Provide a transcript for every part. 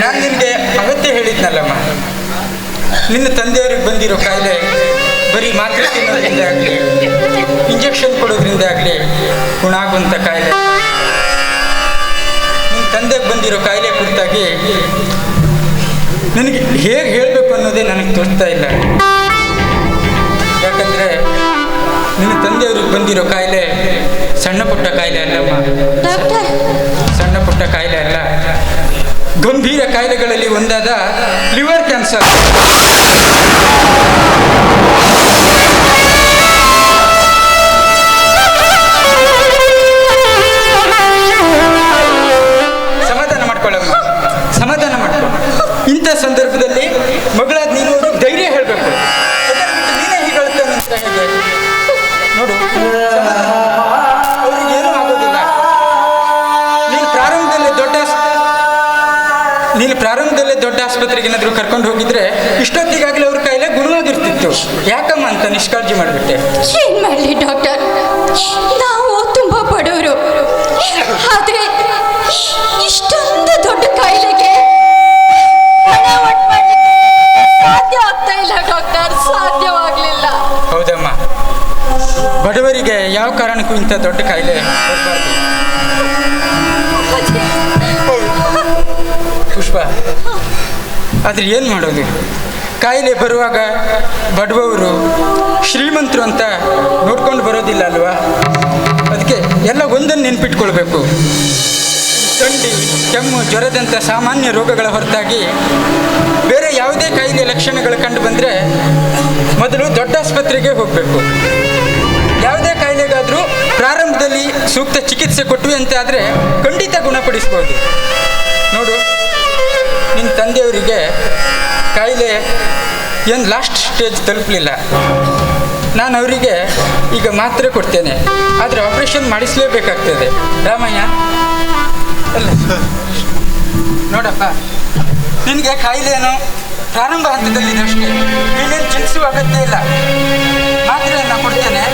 ನಾನು ನಿಮಗೆ ಅವತ್ತೇ ಹೇಳಿದ್ನಲ್ಲಮ್ಮ. ನಿನ್ನ ತಂದೆಯವ್ರಿಗೆ ಬಂದಿರೋ ಕಾಯಿಲೆ, ಬರೀ ಮಾತ್ರೆ ತಿನ್ನೋದ್ರಿಂದ ಆಗಲಿ ಇಂಜೆಕ್ಷನ್ ಕೊಡೋದ್ರಿಂದ ಆಗಲಿ, ಗುಣ ಆಗುವಂಥ ಕಾಯಿಲೆ. ನಿನ್ನ ತಂದೆಗೆ ಬಂದಿರೋ ಕಾಯಿಲೆ ಕುರಿತಾಗಿ ನನಗೆ ಹೇಗೆ ಹೇಳಬೇಕು ಅನ್ನೋದೇ ನನಗೆ ತೋರ್ತಾ ಇಲ್ಲ. ಯಾಕಂದರೆ ನಿನ್ನ ತಂದೆಯವ್ರಿಗೆ ಬಂದಿರೋ ಕಾಯಿಲೆ ಸಣ್ಣ ಪುಟ್ಟ ಕಾಯಿಲೆ ಅಲ್ಲಮ್ಮ. ಗಂಭೀರ ಕಾಯಿಲೆಗಳಲ್ಲಿ ಒಂದಾದ ಲಿವರ್ ಕ್ಯಾನ್ಸರ್. ನೀನು ಪ್ರಾರಂಭದಲ್ಲೇ ದೊಡ್ಡ ಆಸ್ಪತ್ರೆಗೆ ಏನಾದರೂ ಕರ್ಕೊಂಡು ಹೋಗಿದ್ರೆ ಇಷ್ಟೊತ್ತಿಗಾಗಲೇ ಅವ್ರ ಕಾಯಿಲೆ ಗುಣವಾಗಿರ್ತಿತ್ತು. ಯಾಕಮ್ಮ ಅಂತ ನಿಷ್ಕಾಳಜಿ ಮಾಡಿಬಿಟ್ಟೆ. ಏನು ಮಾಡ್ಲಿ ಡಾಕ್ಟರ್. ನಾವು ತುಂಬ ಬಡವರು. ಆದರೆ ಇಷ್ಟೊಂದು ದೊಡ್ಡ ಕಾಯಿಲೆಗೆ ಸಾಧ್ಯ ಆಗ್ತಾ ಇಲ್ಲ ಡಾಕ್ಟರ್. ಸಾಧ್ಯವಾಗಲಿಲ್ಲ. ಹೌದಮ್ಮ. ಬಡವರಿಗೆ ಯಾವ ಕಾರಣಕ್ಕೂ ಇಂಥ ದೊಡ್ಡ ಕಾಯಿಲೆ ಪುಷ್ಪ. ಆದರೆ ಏನು ಮಾಡೋದು? ಕಾಯಿಲೆ ಬರುವಾಗ ಬಡವರು ಶ್ರೀಮಂತರು ಅಂತ ನೋಡ್ಕೊಂಡು ಬರೋದಿಲ್ಲ ಅಲ್ವಾ? ಅದಕ್ಕೆ ಎಲ್ಲ ಒಂದನ್ನು ನೆನ್ಪಿಟ್ಕೊಳ್ಬೇಕು. ಥಂಡಿ, ಕೆಮ್ಮು, ಜ್ವರದಂಥ ಸಾಮಾನ್ಯ ರೋಗಗಳ ಹೊರತಾಗಿ ಬೇರೆ ಯಾವುದೇ ಕಾಯಿಲೆ ಲಕ್ಷಣಗಳು ಕಂಡು ಬಂದರೆ ಮೊದಲು ದೊಡ್ಡ ಆಸ್ಪತ್ರೆಗೆ ಹೋಗಬೇಕು. ಯಾವುದೇ ಕಾಯಿಲೆಗಾದರೂ ಪ್ರಾರಂಭದಲ್ಲಿ ಸೂಕ್ತ ಚಿಕಿತ್ಸೆ ಕೊಟ್ವಿ ಅಂತ ಆದರೆ ಖಂಡಿತ ಗುಣಪಡಿಸ್ಬೋದು. ನೋಡು ನಿನ್ನ ತಂದೆಯವರಿಗೆ ಕಾಯಿಲೆ ಏನು ಲಾಸ್ಟ್ ಸ್ಟೇಜ್ ತಲುಪಲಿಲ್ಲ. ನಾನು ಅವರಿಗೆ ಈಗ ಮಾತ್ರೆ ಕೊಡ್ತೇನೆ. ಆದರೆ ಆಪರೇಷನ್ ಮಾಡಿಸಲೇಬೇಕಾಗ್ತದೆ. ರಾಮಯ್ಯ ಅಲ್ಲ ನೋಡಪ್ಪ, ನಿನಗೆ ಕಾಯಿಲೆ ಏನೋ ಪ್ರಾರಂಭ ಹಂತದಲ್ಲಿ ಅಷ್ಟೇ ನೀನೇನು ಚಿಕಿತ್ಸೆ ಅಗತ್ಯ ಇಲ್ಲ. ಮಾತ್ರೆಯನ್ನು ಕೊಡ್ತೇನೆ.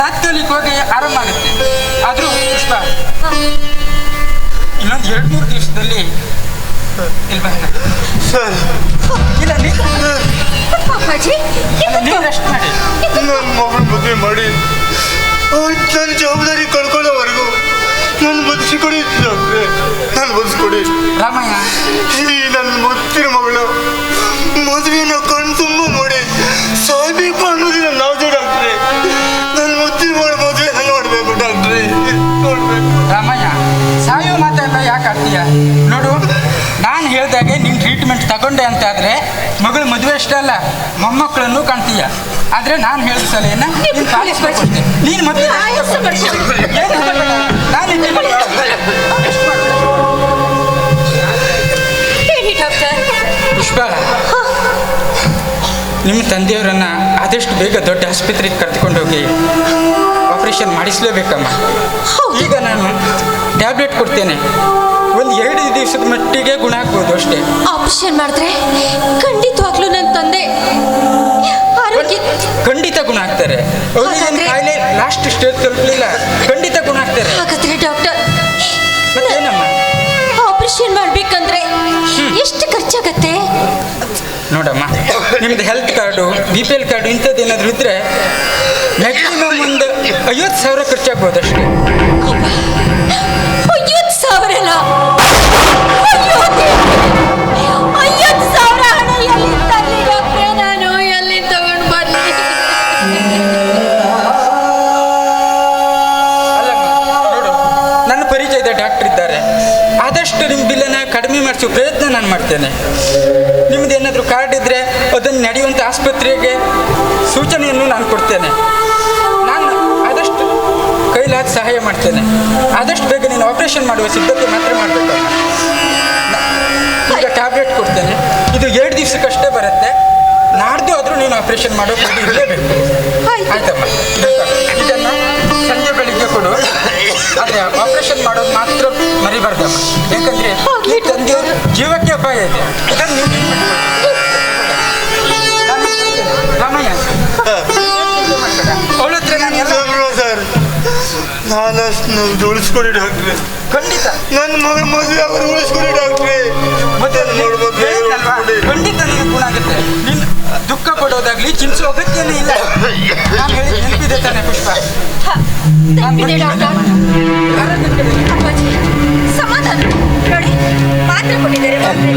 ತಾತ್ಕಾಲಿಕವಾಗಿ ಆರಂಭ ಆಗುತ್ತೆ. ಆದರೂ ಇನ್ನೊಂದು ಎರಡು ಮೂರು ದಿವಸದಲ್ಲಿ ಇಲ್ಲಿ ಸರ್ ಇಲ್ಲ ನೀ- ಅಪ್ಪಾಜಿ ಅಲ್ಲ, ನೀವು ರೆಸ್ಟ್ ಮಾಡಿ ನನ್ನ ಮದುವೆ ಮಾಡಿ ನನ್ನ ಜವಾಬ್ದಾರಿ ಟ್ರೀಟ್ಮೆಂಟ್ ತಗೊಂಡೆ ಅಂತ ಆದರೆ ಮಗಳು ಮದುವೆ ಅಷ್ಟೇ ಅಲ್ಲ ಮೊಮ್ಮಕ್ಕಳನ್ನು ಕಾಣ್ತೀಯ. ಆದರೆ ನಾನು ಹೇಳಿದ ಸಲಹೆ ನೀನು ಪಾಲಿಸ್ಬೇಕು ನೀನು ಪುಷ್ಪ ನಿಮ್ಮ ತಂದೆಯವರನ್ನ ಆದಷ್ಟು ಬೇಗ ದೊಡ್ಡ ಆಸ್ಪತ್ರೆಗೆ ಕರೆದುಕೊಂಡು ಹೋಗಿ. ಆಪರೇಷನ್ ಮಾಡಿಸಲೇಬೇಕಮ್ಮ. ಈಗ ನಾನು ಟ್ಯಾಬ್ಲೆಟ್ ಕೊಡ್ತೇನೆ. ಒಂದು ಎರಡು ದಿವಸದ ಮಟ್ಟಿಗೆ ಗುಣ ಆಗ್ಬೋದು ಅಷ್ಟೇ. ಆಪರೇಷನ್ ಮಾಡಿದ್ರೆ ಖಂಡಿತವಾಗ್ಲೂ ನನ್ನ ತಂದೆ ಆರೋಗ್ಯ ಖಂಡಿತ ಗುಣ ಆಗ್ತಾರೆ. ಅವ್ರಿಗೆ ಕಾಯಿಲೆ ಲಾಸ್ಟ್ ಸ್ಟೇಜ್ ತಲುಪಲಿಲ್ಲ ಖಂಡಿತ ಗುಣ ಆಗ್ತಾರೆ. ಹಾಗಾದ್ರೆ ಡಾಕ್ಟರ್ ಮತ್ತೇನಮ್ಮ? ಆಪರೇಷನ್ ಮಾಡಬೇಕಂದ್ರೆ ಎಷ್ಟು ಖರ್ಚಾಗತ್ತೆ? ನೋಡಮ್ಮ ನಿಮ್ದು health card B P L card ಇಂಥದ್ದು ಏನಾದರೂ ಇದ್ದರೆ ಮ್ಯಾಕ್ಸಿಮಮ್ ಒಂದು ಐವತ್ತು ಸಾವಿರ ಖರ್ಚಾಗ್ಬೋದು ಅಷ್ಟೇ ಡಾಕ್ಟರ್ ಇದ್ದಾರೆ. ಆದಷ್ಟು ನಿಮ್ಮ ಬಿಲ್ಲನ್ನು ಕಡಿಮೆ ಮಾಡಿಸೋ ಪ್ರಯತ್ನ ನಾನು ಮಾಡ್ತೇನೆ. ನಿಮ್ಮದು ಏನಾದರೂ ಕಾರ್ಡ್ ಇದ್ದರೆ ಅದನ್ನು ನಡೆಯುವಂಥ ಆಸ್ಪತ್ರೆಗೆ ಸೂಚನೆಯನ್ನು ನಾನು ಕೊಡ್ತೇನೆ. ನಾನು ಆದಷ್ಟು ಕೈಲಾದ ಸಹಾಯ ಮಾಡ್ತೇನೆ. ಆದಷ್ಟು ಬೇಗ ನೀನು ಆಪರೇಷನ್ ಮಾಡುವ ಸಿದ್ಧತೆ ಮಾತ್ರ ಮಾಡಬೇಕು. ಈಗ ಟ್ಯಾಬ್ಲೆಟ್ ಕೊಡ್ತೇನೆ. ಇದು ಎರಡು ದಿವಸಕ್ಕಷ್ಟೇ ಬರುತ್ತೆ. ನಾಡ್ದು ಆದರೂ ನೀನು ಆಪರೇಷನ್ ಮಾಡೋಕೆ ಮಾಡೋ ಇರಲೇಬೇಕು ಆಯ್ತು. ಆಯ್ತಮ್ಮ. ಇದನ್ನು ಸಂಜೆ ಬೆಳಿಗ್ಗೆ ಕೊಡು. ಆದರೆ ಆಪರೇಷನ್ ಮಾಡೋದು ಮಾತ್ರ ಮರಿಬಾರ್ದು ಯಾಕಂದ್ರೆ ಈ ತಂದೆ ಜೀವಕ್ಕೆ ಅಪಾಯ ಇದೆ. ಇದನ್ನು ರಾಮಯ್ಯ. ಅವಳ ಹತ್ರ ನಾನು ಎಲ್ಲ ಸರ್. ನಾನು ಅಷ್ಟು ಉಳಿಸ್ಕೊಡಿ ಡಾಕ್ಟ್ರೆ ಖಂಡಿತ. ನನ್ನ ಮಗ ಮದುವೆ ಅವರು ಉಳಿಸ್ಕೊಡಿ ಡಾಕ್ಟ್ರೆ ಮತ್ತೆ ನೋಡ್ಬೋದು? ಖಂಡಿತ ನಿನಗೆ ಗುಣ ಆಗುತ್ತೆ. ನೀನು ದುಃಖ ಪಡೋದಾಗ್ಲಿ ಚಿಂತಿಸೋ ಅಗತ್ಯನೇ ಇಲ್ಲ. ನಾನು ಹೇಳಿದ ನೆನಪಿದೆ ತಾನೆ. ಪುಷ್ಪ ಹ, ತಪ್ಪಿದೆ ಡಾಕ್ಟರ್ ಆರೋಗ್ಯಕ್ಕೆ ಅಪ್ಪಾಜಿ ಸಮಾಧಾನ ನೋಡಿ ಮಾತ್ರೆ ಕೊಟ್ಟಿದ್ದಾರೆ ಮಾತ್ರೆ